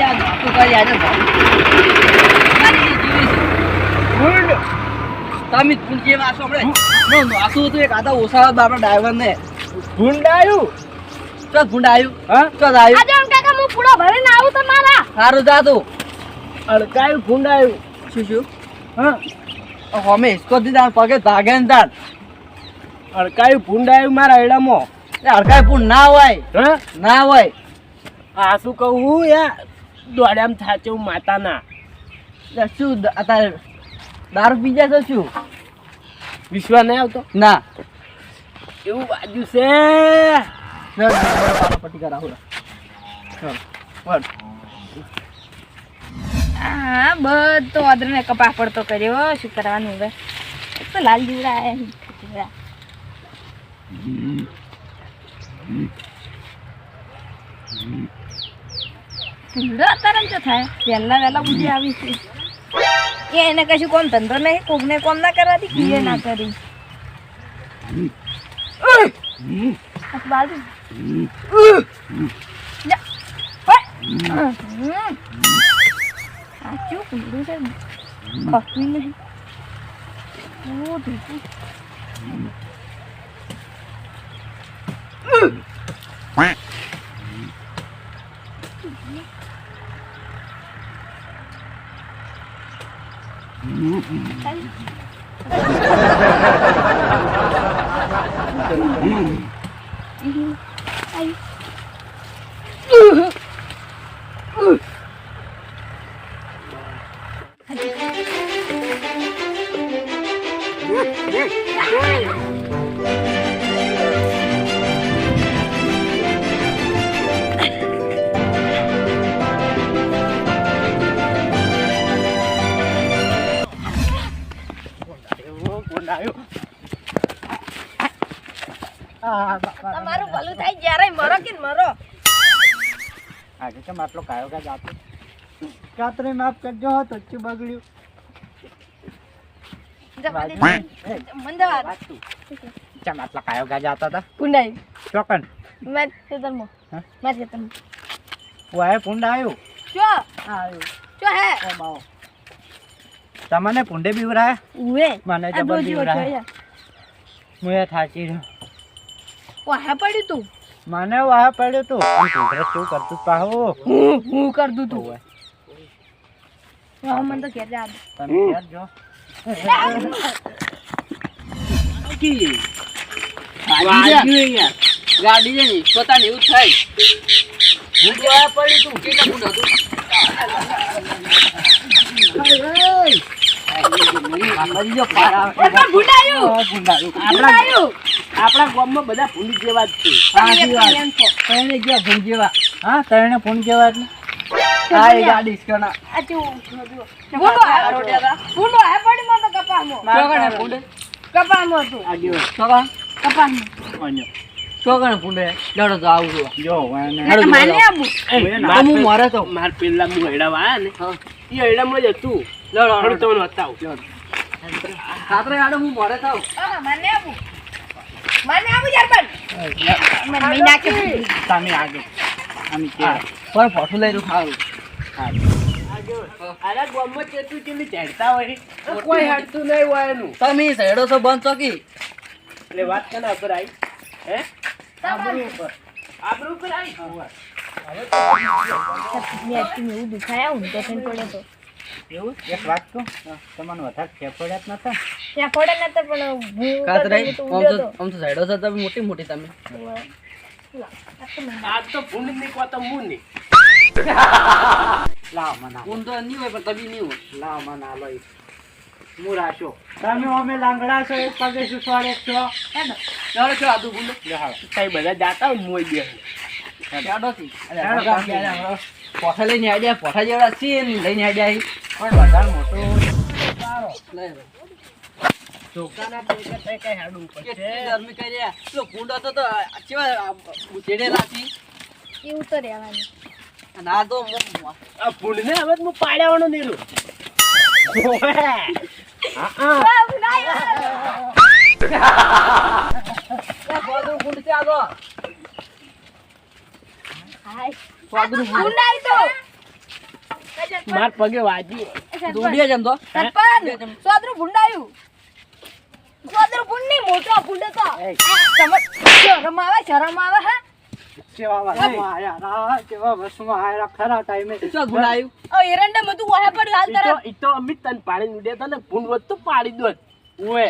યાદ તું કઈ તમે ફૂલજી વાસો આપણે એક આધા ઓસાળા આપણા ડ્રાઈવર ને ગુંડાયું ચો હા ચો આવ્યું. આજે ભરીને આવું તમારા સારું જા તું અડકાયું ગુંડાયું શું શું હા હોમે હિસકો દીધા પગે ભાગે ને તાર અડકાયું ભૂંડાયું મારા એડામાં. અડકાયું પૂંડ ના હોય. ના હોય. આ શું કહું યા દોડ્યામ થાચું માતાના. શું અત્યારે દારૂ પી જાય તો શું? વિશ્વાસ નહીં આવતો? ના. એવું બાજુ છે. વળ. હા બધો અદરને કપા પડતો કર્યો શું કરવાનું હવે? તો લાલ જીવડા આયા જીવડા જીવડો અત્યારે તો થાય. વહેલા વહેલા ઉઠી આવી છે એ એને કશું કોમ ધંધો નહીં, કોકને કોમ ના કરવાથી કીએ ના કરી. બાજુ. સાચું છે કશું નહીં. Mm-hmm. આજે કેમ આટલો કાયો કાજ જાતો કાતરે માફ કરજો તો ચું બગડ્યું. ચમ આટલા કાયો કા જાતા હતા? કુંડાઈ ચોકન. મેં ખેતરમાં. હા? મેં ખેતરમાં. વાય ભૂંડાયું ચો. આવ્યું ચો હે. ઓમ આવો તમને પુંડે બીવરાયા ઉવે. મને જબર બીવરાય હું રહ્યો. વાહે પડ્યું તું. મને વાહ પડ્યું તું. શું કરતું પાહો હું? હું કરતું તું? હોય હા મને તો ઘેર જા તમે ઘેર જો ગાડી છે. ગાડી ને, પોતાને એવું થાય. જેવા પડ્યું તું. કે હતું? આપણા ગામમાં બધા ભૂંડી જેવા જ છે. ત્રણે ગયા ભૂંડ જેવા. હા ભૂંડ જેવા એટલે મરે તો. માર પેલા હું હેડા વાયા ને. એ હેડામાં જ હતું. લેવડો. તમને બતાવું. ખાતરે આડો હું મરે થાવ. માને આવું. માને આવું યાર પણ. મને મેં નાખ્યું તમે આગળ આમ કે. પણ ફોટો લઈ દઉં ખાવું. આરા ગામમાં ચેતું ચેલી ચડતા હોય. કોઈ હડતું નહીં હોય એનું. તમે સહેડો છો બંધ ચોકી એટલે વાત કના ઉપર આવી? હે? તમારું ઉપર. આબરૂ ઉપર આવી? મેં actually એવું દુખાયા હું તો પડ્યો તો. એવું એક વાત કહું? તમને વધારે ફેફડ્યા જ નતા? ત્યાં પડે પણ આમ તો આમ તો મોટી મોટી તમે. આજ તો ભૂંડની તો મું ની લાવ મના ઊન તો નહીં હોય પણ તમે નહીં હોય. લાવ મના લો હું તમે અમે લાંગડા છો એક પગે સુસવાડે છો. હે ને? લેવડો છો આદુ ભૂંડો. કઈ બધા જાતા હોય મોય બે હેડોથી. અરે હેડો, ભગા કાપી ગયા હવે. પોઠા લઈને આડ્યા પોઠા જેવડા છીએ લઈને આડ્યા. પણ વધારે મોટો સારો. લે. ચોકાના ટેકે ટેકે હેડું કેટલી પડશે ગરમી કરી. પેલો ભૂંડો તો તો કેવા એવું રહેવાનું. આ હવે હું પાડ્યાવાનો નીરું તો. હાય સ્વાદનું ભૂંડ. ઉડાઈ તો માર પગે વાજી. દોડ્યા છે એમ તો. સરપંચ સોદરું ભૂંડાયું. ગોદર ભૂંડ નહીં, મોટો ભૂંડ તો. તમે શરમ આવે શરમ આવે હા? કેવા વસમાં આયા રા, કેવા વસમાં આયા ખરા ટાઈમે. શું ભૂંડ આવ્યું ઓ એરંડા બધું વાહે પડ્યું હાલ તરત ઈ તો અમિત તને પાડી ઉડ્યા તા ભૂંડ તો પાડી દો ઓએ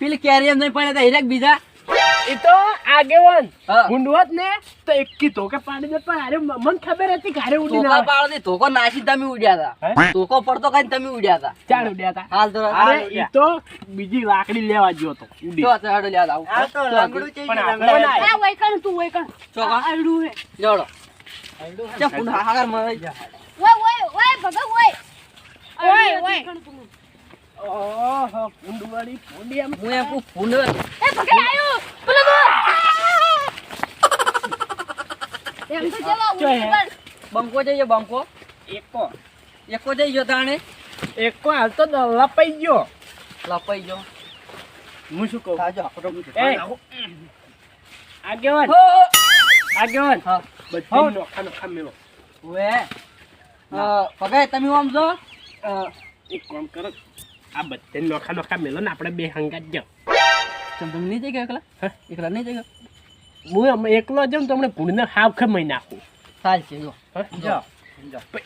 પેલી કેરી એમ નહીં પડ્યા તા હીરાક બીજા. એ તો આગેવાન. ગુંડવત ને તો એક ધોકે પાડી દે પણ અરે મને ખબર હતી કે ઉડીને ધોકા પાડો દે ધોકો નાસી તમે ઉડ્યા હતા ધોકો પડતો કઈ તમે ઉડ્યા હતા ચાલ ઉડ્યા હતા હાલ તો અરે તો બીજી લાકડી લેવા ગયો તો ઉડી. તો ચડો લ્યા આવ. આ તો લાકડું છે પણ ના આ વૈકણ તું વૈકણ ચો કા આયડું હે. જોડો ચા પુના હાગર મરાઈ. જા ઓય ઓય ઓય ભગત ઓય ઓય ઓય ઓહો ભૂંડ વાળી ભૂંડી આમ હું એમ ફૂંડ એ ભગત પેલો એમ તો જવા બંકો જઈએ બંકો. એકો. એકો જઈ ગયો તાણે? એકો હાલ તો લપાઈ ગયો. લપાઈ ગયો. હું શું કહું? સાજો, આપણો એ. આગેવાન. હો આગેવાન. હા. બધું નોખા નોખા મેળો. પગાય તમે આમ જો. એક કામ કરો. આ બધે નોખા નોખા મેલો ને આપણે બે હંગાત જાઓ ચમ તમે નહીં જઈ ગયો એકલા? હા? એકલા નહીં જઈ ગયો હું એકલો જાઉં તો હમણાં ભૂંડને હાવ ખમાઈ નાખું. ચાલ છે જો?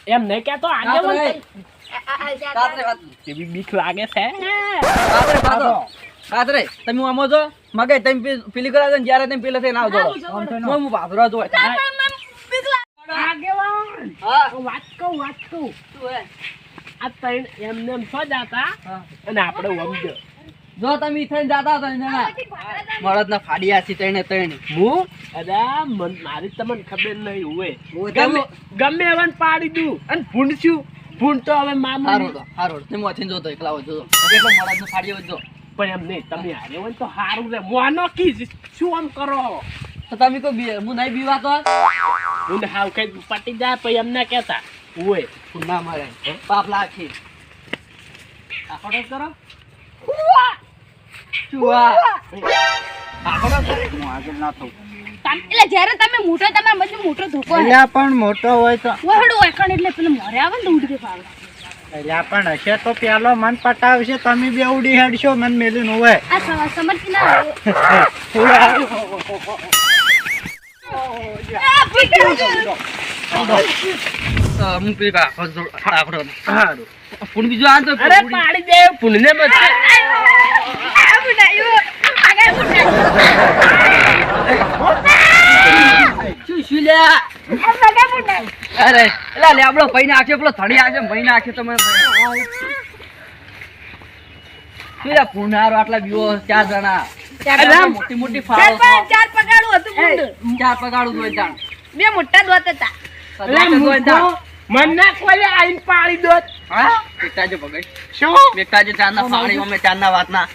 એમ નહીં કહેતો આજે બીક લાગે છે? કાતરે તમે આમો જો મગે તમે પે- પેલી કરાવે ને જ્યારે તમે પેલે થઈને આવજો હું ભાભરો જો આગેવાન. હા. વાત કહું વાત કહું? આ ત્રણ એમને એમ છો જાતા અને આપણે વમજો જો તમે થઈને જાતા હતા જણા મળદ ના. ફાડ્યા છે હું? અરે મન મારી તમને ખબર નહીં હોય ગમે ગમે એવન પાડી દઉં અને ભૂંડ છું ભૂંડ તો હવે હારો મામૂલી તો હારો. તમે જોતો એકલા હોય કેટલો મળદ નો ફાડ્યો જો. પણ એમ નહીં તમે હારે હોય ને તો હારું રે. મોનો કી શું આમ કરો? તો તમે કોઈ હું નહીં બીવા તો હું હાવ કઈ પટી જાય પછી એમને કહેતા. હોય ના મરે પાપ લાખી આખોડો કરો ચુવા! આખો હું આગળ ના થઉં. એટલે જ્યારે તમે મોટો તમારા મોટો ધોકો હે પણ મોટો હોય તો એટલે પેલું મોરે આવે ને પણ હશે તો પેલો મન પટાવશે તમે બે ઉડી હેડશો મન મેલીને હોય. આ સમજતી ના હોય. હું પેલી આખો આખો સારું પૂન બીજું આ તો અરે પાડી દે આ બગા બુડાયું. અરે એલા લેબડો ભાઈ નાખ્યો પેલો ધણી આખ્યો ભાઈ નાખ્યો તમે શું લ્યા આટલા બીવો ચાર જણા? મોટી મોટી ફાળો ચાર પગાડું હતું ચાર પગાડું જોઈ તાણ. બે મોટા દોત હતા. અરે મૂકો. મન ના કોઈ આઈન પાડી દો હા? બેટા જો પગાઈ શું? બેટા જો ચારના ફાળી અમે ચાંદના વાતના.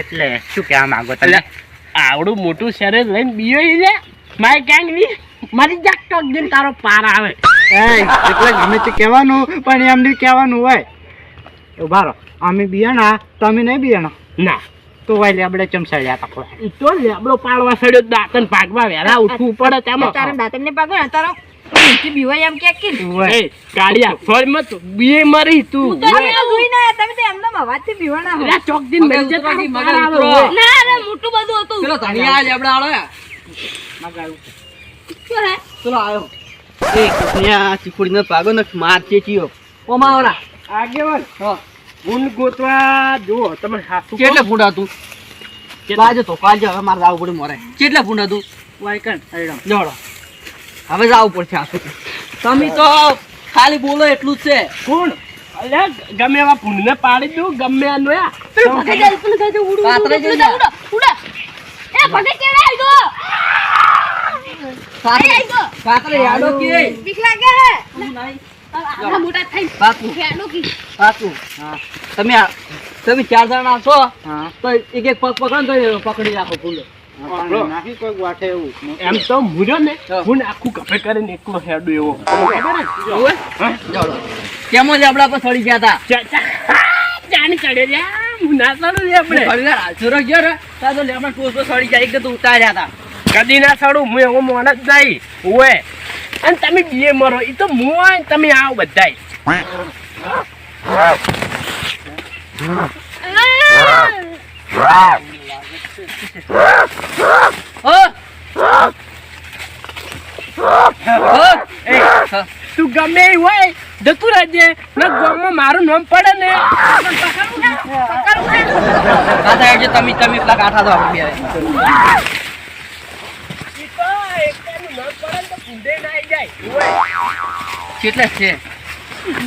એટલે શું કહેવા માંગો તમે? આવડું મોટું શરીર લઈને બીયો લે. મારે ક્યાંકની? મારી જાક ટોક દિન તારો પાર આવે. એટલે ગમે તે કહેવાનું પણ એમને કહેવાનું હોય. ઊભા રહો. અમે બિયાણા તમે નહીં બિયાણા? ના. તો હોય લેબડે આપણે ચમસાડ્યા તકો તો લેબડો પાડવા સડ્યો દાંતન ભાગવા વેરા ઉઠવું પડે તારા તેમાં દાંતણ ને તારો તારા બીવાય એમ કે કીધું એ કાળિયા ફળ મત બે મરી તું. હું તો જોઈને તમે તો બીવાના હો. ચોક દિન મરી જતા આવે. ના રે મોટું બધું હતું. પેલો ધણી આ લેબડા આયો. એ ચીકુડીને પાગો ને માર ચેચીયો ઓમાં આવરા આગેવાન. હા. ગુણ ગોતવા જો તમે હાસુ કેટલા ફૂંડ હતું બાજુ તો કાલજો હવે મારે આવું પડે મોરે. કેટલા ફૂંડ હતું વાયકણ જોડો. હવે જવું પડશે આપણે તમે તો ખાલી બોલો એટલું જ છે. કોણ? અલ્યા ગમે એવા ભૂંડને પાડી દઉં ગમે એનો તમે તમે ચાર જણા છો? હા. તો એક એક પગ પકડો ને તો પકડી રાખો પણ નાખી કોઈ વાટે એવું. એમ તો મુર્યો ને હું. આખું કફે કરીને એકલો હેડું એવો. કેમો લેબડા પર સડી ગયા હતા ચા- ચા- ચાની ચડે રે હું ના ચડું રે આપણે. સડી ગયા રાજુરો ગયો ત્યાં તો લેબડા કોસ સડી જાય કે તો ઉતાર્યા હતા કદી ના સડું હું એવો મોન જ નહીં. ઓએ અને તમે બીએ મરો એ તો હું તમે આવો બધાય. એ તું ગમે એ હોય જતું રહેજે ને ગામમાં મારું નામ પડે ને તમે તમે પેલા કાંઠા દો આપણે. કેટલે છે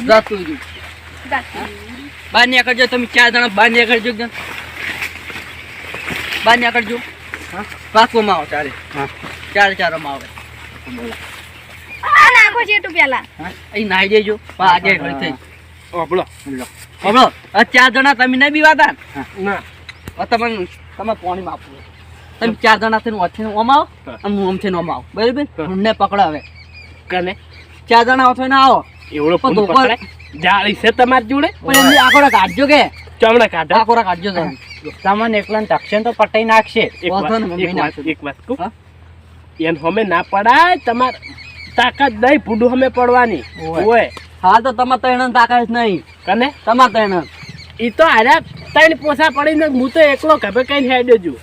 જતું રહ્યું. નીકળજો તમે ચાર જણા બાર નીકળજો. બહાર નીકળજો. પાકવામાં આવો ચારે હા. ચાર ચારોમાં આવે આ નાખો છે એટલું પેલા. અહીં નાહી દેજો. આજે ઘડી થઈ. ઓભળો. હમણો આ ચાર જણા તમે નહીં બીવાતા? ને? ના તમને તમે પાણી આપવું તમે ચાર જણા થઈને ઓછીને ઓમ આવો અને હું ઓમથીને ઓમ આવું બરાબર? હા. પકડાવે. પકડો કને? ચાર જણા ઓછીને આવો. એવડો પણ જાળી છે તમારી જોડે? પણ એમની આખોડા કાઢજો કે. ચમડા કાઢો. આખોડા કાઢજો તમે. તમને એકલાને તક્ષણ તો પટાઈ નાખશે. એક વાત કહું. હા? હમે ના પડાય તમાર તાકાત નહીં ભૂડું હમે પડવાની. ઓય. હા તો તમારે ત્રણ તાકાત નહીં. કને? તમારે ત્રણ ઈ તો આર્યા ત્રણ પોસા પડીને હું તો એકલો કભે કઈ હેડ્યો છું.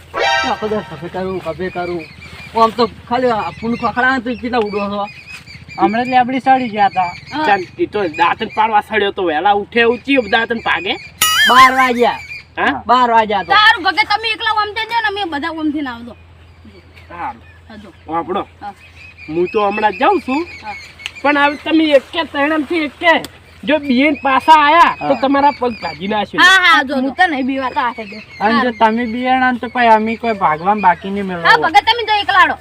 કભે કરું કભે કરું. આમ તો ખાલી ફૂલ ખખડા તો કેટલા ઉડો છો? હમણાં લેબડી સડી ગયા હતા. ચાલ ઈ તો દાંતન પાડવા સડ્યો તો વહેલા ઉઠે ઉચી દાંતન પાગે બાર વાગ્યા. હા? બાર વાગ્યા તો. સારું ભગત તમે એકલા ઓમતે જો ને અમે બધા ઓમથી ના આવજો. સારું. હજો આપણો હું. તો હમણાં જાઉં છું. હા. પણ હવે તમે એકે એક એકે જો બીએન પાછા આયા તો તમારા પગ ભાજી નાખ્યો. હા હા જો હું તો નહીં બીવાતા આ અને જો તમે બિયાણા તો પછી અમે કોઈ ભાગવા બાકી નહીં હા મેળવો ભગત તમે જો એકલાડો.